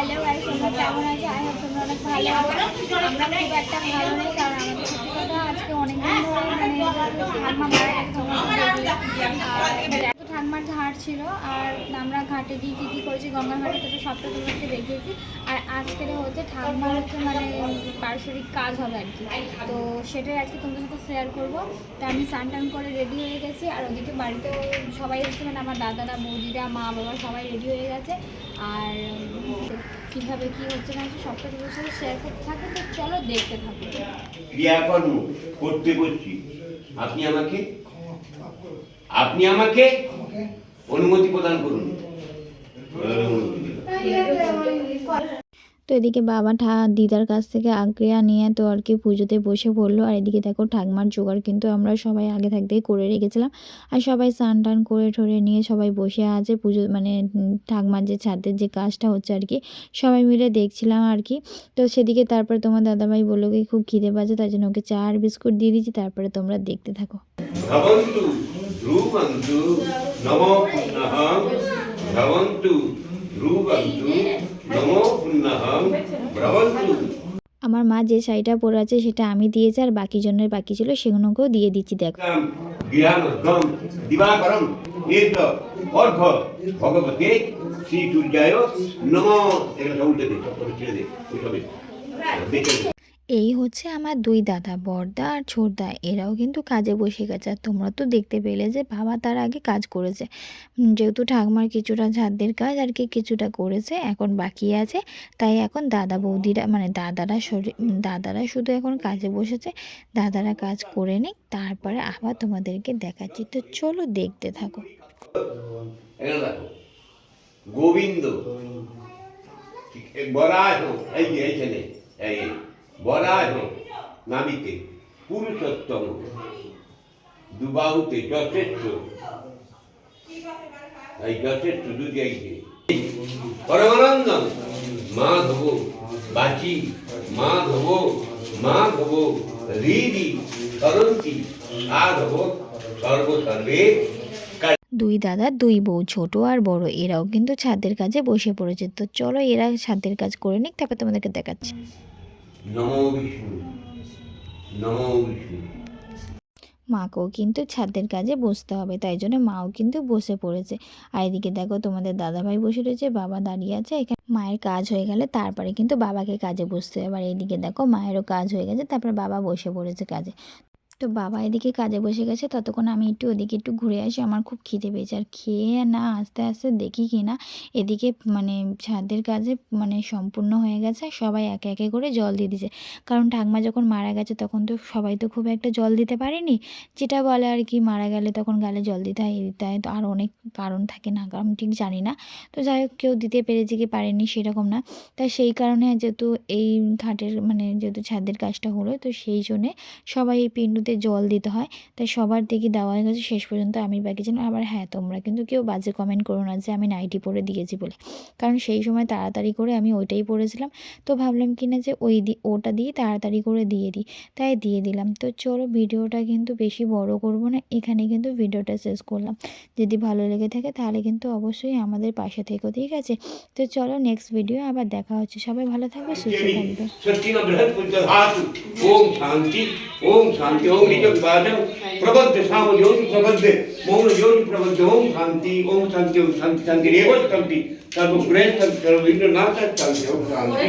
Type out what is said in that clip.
Hello guys তোমরা কেমন I hope তোমরা অনেক ভালো আছো। আমরা খুব একটা ভালো নেই, কারণ আমাদের কথা আজকে অনেক দিন ধরে মানে ঠাম্মা ঠাম্মার ঘাট ছিল, আর আমরা ঘাটে গিয়ে কী কী করেছি গঙ্গা ঘাটে তো সবটা তোমাদেরকে দেখিয়েছি। আর আজকের হচ্ছে ঠাম্মার হচ্ছে মানে পারিবারিক কাজ হবে আর কি তো সেটাই আজকে তোমাদের সাথে শেয়ার করব তা আমি স্নান টান করে রেডি হয়ে গেছি আর ওদিকে বাড়িতেও সবাই হচ্ছে মানে আমার দাদারা বৌদিরা মা বাবা সবাই রেডি হয়ে গেছে আর কীভাবে কী হচ্ছে না হচ্ছে সবটা তোমাদের সাথে শেয়ার করতে থাকবে তো চলো দেখতে থাকো ক্রিয়াকর্ম করতে বলছি আপনি আমাকে আপনি আমাকে অনুমতি প্রদান করুন তো এদিকে বাবা ঠা দিদার কাছ থেকে আজ্ঞা নিয়ে তো আর কি পুজোতে বসে পড়ল। আর এদিকে দেখো ঠাকমার জোগাড় কিন্তু আমরা সবাই আগে থাকতেই করে রেখেছিলাম। আর সবাই স্নান টান করে ঠরে নিয়ে সবাই বসে আছে পুজো মানে ঠাকমার যে ছাদের যে কাজটা হচ্ছে আর কি, সবাই মিলে দেখছিলাম আর কি। তো সেদিকে তারপরে তোমার দাদাভাই বলল কি খুব খিদে পাচ্ছে তার জন্য ওকে চা আর বিস্কুট দিয়ে দিচ্ছি তারপরে তোমরা দেখতে থাকো। আমার মা যে শাড়িটা পরে আছে সেটা আমি দিয়েছি আর বাকি জনের বাকি ছিল সেগুলোকেও দিয়ে দিচ্ছি দেখো। কাম গৃহানগম দিবাকরম এত অর্ঘ ভগবতে শ্রী সূর্যায় নমো। এগুলো সব উল্টে দে এই হচ্ছে আমার দুই দাদা বড়দা আর ছোটদা। এরাও কিন্তু কাজে বসে গেছে। আর তোমরা তো দেখতে পেলে যে বাবা তার আগে কাজ করেছে। যেহেতু ঠাকুমার কিছুটা ছাদের কাজ আর কি কিছুটা করেছে এখন বাকি আছে। তাই এখন দাদা বৌদিরা মানে দাদারা শরীর দাদারা শুধু এখন কাজে বসেছে। দাদারা কাজ করে নিক তারপরে আবার তোমাদেরকে দেখাচ্ছি। তো চলো দেখতে থাকো। গোবিন্দ। এই এইখানে এই এই, বরাহ নামিতে পুরুষোত্তম। দুবাহুতে যথেষ্ট। এই যথেষ্ট দুজাইতে পরমানন্দম মাধব বাচি মাধব মাধব হৃদি করন্তি সাধব সর্বসর্বে দুই দাদা, দুই বউ, ছোট আর বড়, এরাও কিন্তু ছাদের কাজে বসে পড়েছে। তো চলো এরা ছাদের কাজ করে নিক, তারপর তোমাদেরকে দেখাচ্ছি। নমো বিষ্ণু নমো বিষ্ণু। মাকেও কিন্তু ছাদের কাজে বসতে হবে, তাই জন্য মাও কিন্তু বসে পড়েছে। আর এদিকে দেখো তোমাদের দাদাভাই বসে রয়েছে, বাবা দাঁড়িয়ে আছে, এখানে মায়ের কাজ হয়ে গেলে তারপরে কিন্তু বাবাকে কাজে বসতে হবে। আর এদিকে দেখো মায়েরও কাজ হয়ে গেছে, তারপরে বাবা বসে পড়েছে কাজে। তো বাবা এদিকে কাজে বসে গেছে, ততক্ষণ আমি একটু ওদিকে একটু ঘুরে আসি। আমার খুব খিদে পেয়েছে। আর খেয়ে না আস্তে আস্তে দেখি কি না, এদিকে মানে ছাদের কাজে মানে সম্পূর্ণ হয়ে গেছে সবাই একে একে করে জল দিয়ে দিছে কারণ ঠাকমা যখন মারা গেছে তখন তো সবাই তো খুব একটা জল দিতে পারেনি। যেটা বলে আর কি, মারা গেলে তখন গালে জল দিতে হয় দিতে হয়। তো আর অনেক কারণ থাকে না, কারণ ঠিক জানি না। তো যাই হোক, কেউ দিতে পেরেছে কি পারেনি সেরকম না। তাই সেই কারণে যেহেতু এই ঘাটের মানে যেহেতু ছাদের কাজটা হলো, তো সেই জন্যে সবাই এই পিণ্ডুতে জল দিতে হয়। তাই সবার দেখি দেওয়া হয়ে গেছে, শেষ পর্যন্ত আমি বাকি যেন আবার হ্যাঁ তোমরা কিন্তু কেউ বাজে কমেন্ট করো না যে আমি নাইটি পরে দিয়েছি বলে। কারণ সেই সময় তাড়াতাড়ি করে আমি ওইটাই পরেছিলাম। তো ভাবলাম কি না যে ওই দি, ওটা দিয়ে তাড়াতাড়ি করে দিয়ে দিই। তাই দিয়ে দিলাম। তো চলো ভিডিওটা কিন্তু বেশি বড় করব না এখানে কিন্তু ভিডিওটা শেষ করলাম। যদি ভালো লেগে থাকে তাহলে কিন্তু অবশ্যই আমাদের পাশে থেকো, ঠিক আছে? তো চলো নেক্সট ভিডিও আবার দেখা হচ্ছে। সবাই ভালো থাকবে, সুস্থ থাকবে। বৃহৎ পুঞ্জধাতু ওম শান্তি ওম শান্তি ওম নিজম বাজম প্রবদ্ধ সাম জ্যোতি প্রবদ্ধ মৌন ओम প্রবদ্ধ ওম শান্তি ওম শান্তি ওম শান্তি শান্তি রেব শান্তি সর্বগ্রহ শান্তি সর্ববিঘ্ন নাশ শান্তি ওম শান্তি